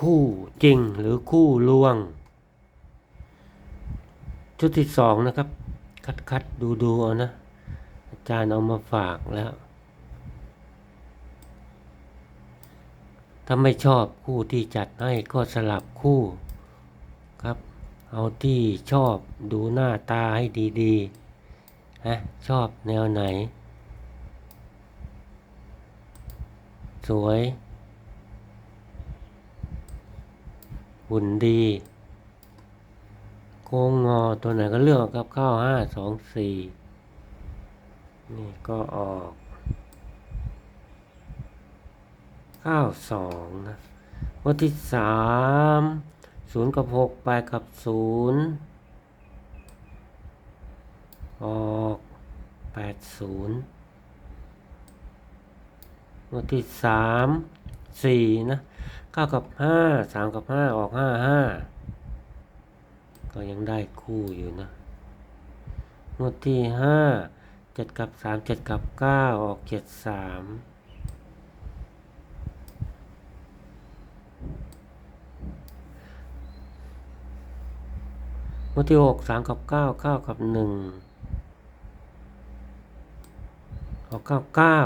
คู่จริงหรือคู่ลวง ชุดที่สองนะครับ คัดคัดดูดูเอานะ อาจารย์เอามาฝากแล้ว ถ้าไม่ชอบคู่ที่จัดให้ก็สลับคู่ครับ เอาที่ชอบดูหน้าตาให้ดีๆฮะชอบแนวไหน สวย หุ่นดี โค้งงอตัวไหนก็เลือกครับเข้าห้าสองสี่นี่ก็ออกเก้าสองนะวันที่สามศูนย์กับหกไปกับศูนย์ออกแปดศูนย์วันที่สาม สี่นะเก้ากับห้าสามกับห้าออกห้าห้าก็ยังได้คู่อยู่นะงวดที่ห้าเจ็ดกับสามเจ็ดกับเก้าออกเจ็ดสามงวดที่หกสามกับเก้าเก้ากับหนึ่งออกเก้าเก้า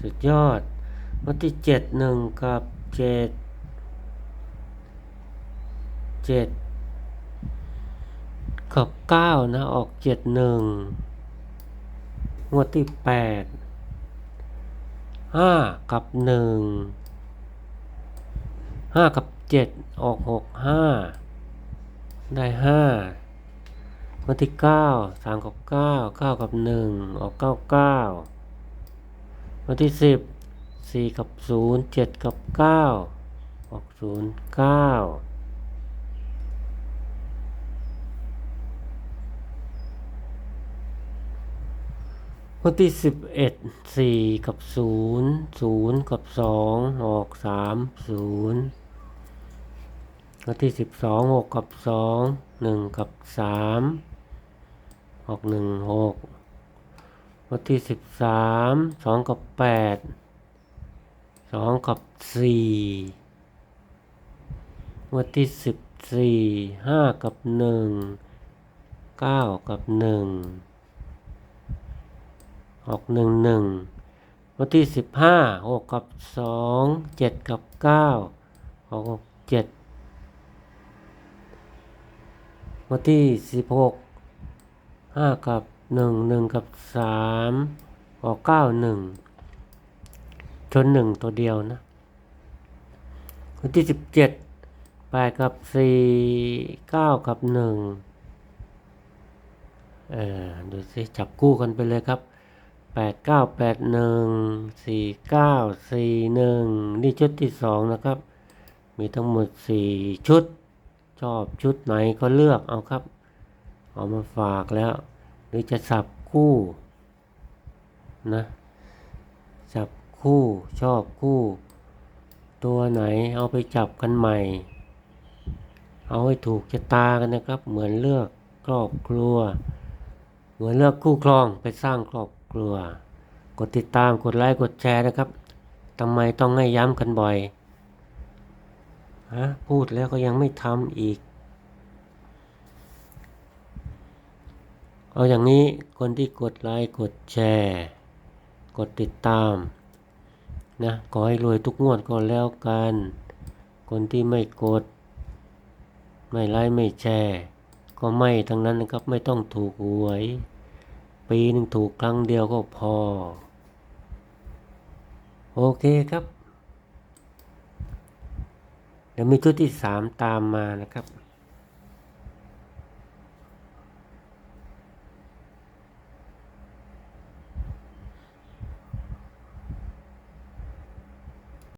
สุดยอด วดที่เจ็ดหนึ่งกับเจ็ดเจ็ดกับเก้านะออกเจ็ดหนึ่งงวดที่แปดห้ากับหนึ่งห้ากับเจ็ดออกหกห้าได้ห้างวดที่เก้าสามกับเก้าเก้ากับหนึ่งออกเก้าเก้างวดที่สิบ สี่กับศูนย์เจ็ดกับเก้าออกศูนย์เก้าวันที่สิบเอ็ดสี่กับศูนย์ศูนย์กับสองออกสามศูนย์วันที่สิบสองหกกับสองหนึ่งกับสามออกหนึ่งหกวันที่สิบสามสองกับแปด สองกับสี่วันที่สิบสี่ห้ากับหนึ่งเก้ากับหนึ่งออกหนึ่งหนึ่งวันที่สิบห้าหกกับสองเจ็ดกับเก้าออกเจ็ดวันที่สิบหกห้ากับหนึ่งหนึ่งกับสามออกเก้าหนึ่ง ชนหนึ่งตัวเดียวนะวันที่สิบเจ็ดแปดกับสี่เก้ากับหนึ่งเออดูสิจับคู่กันไปเลยครับแปดเก้าแปดหนึ่งสี่เก้าสี่หนึ่งนี่ชุดที่สองนะครับ มีทั้งหมดสี่ชุด ชอบชุดไหนก็เลือกเอาครับ เอามาฝากแล้ว หรือจะสับคู่นะ คู่ชอบคู่ ตัวไหนเอาไปจับกันใหม่ เอาให้ถูกชะตากันนะครับ เหมือนเลือกครอบครัว เหมือนเลือกคู่ครองไปสร้างครอบครัว กดติดตามกดไลค์กดแชร์นะครับทำไมต้องให้ย้ำกันบ่อยฮะพูดแล้วก็ยังไม่ทำอีก เอาอย่างนี้คนที่กดไลค์กดแชร์ กดติดตาม นะขอให้รวยทุกงวดก็แล้วกัน คนที่ไม่กด ไม่ไลค์ไม่แชร์ก็ไม่ทั้งนั้นนะครับไม่ต้องถูกหวย ปีหนึ่งถูกครั้งเดียวก็พอ โอเคครับ เดี๋ยวมีชุดที่สามตามมานะครับ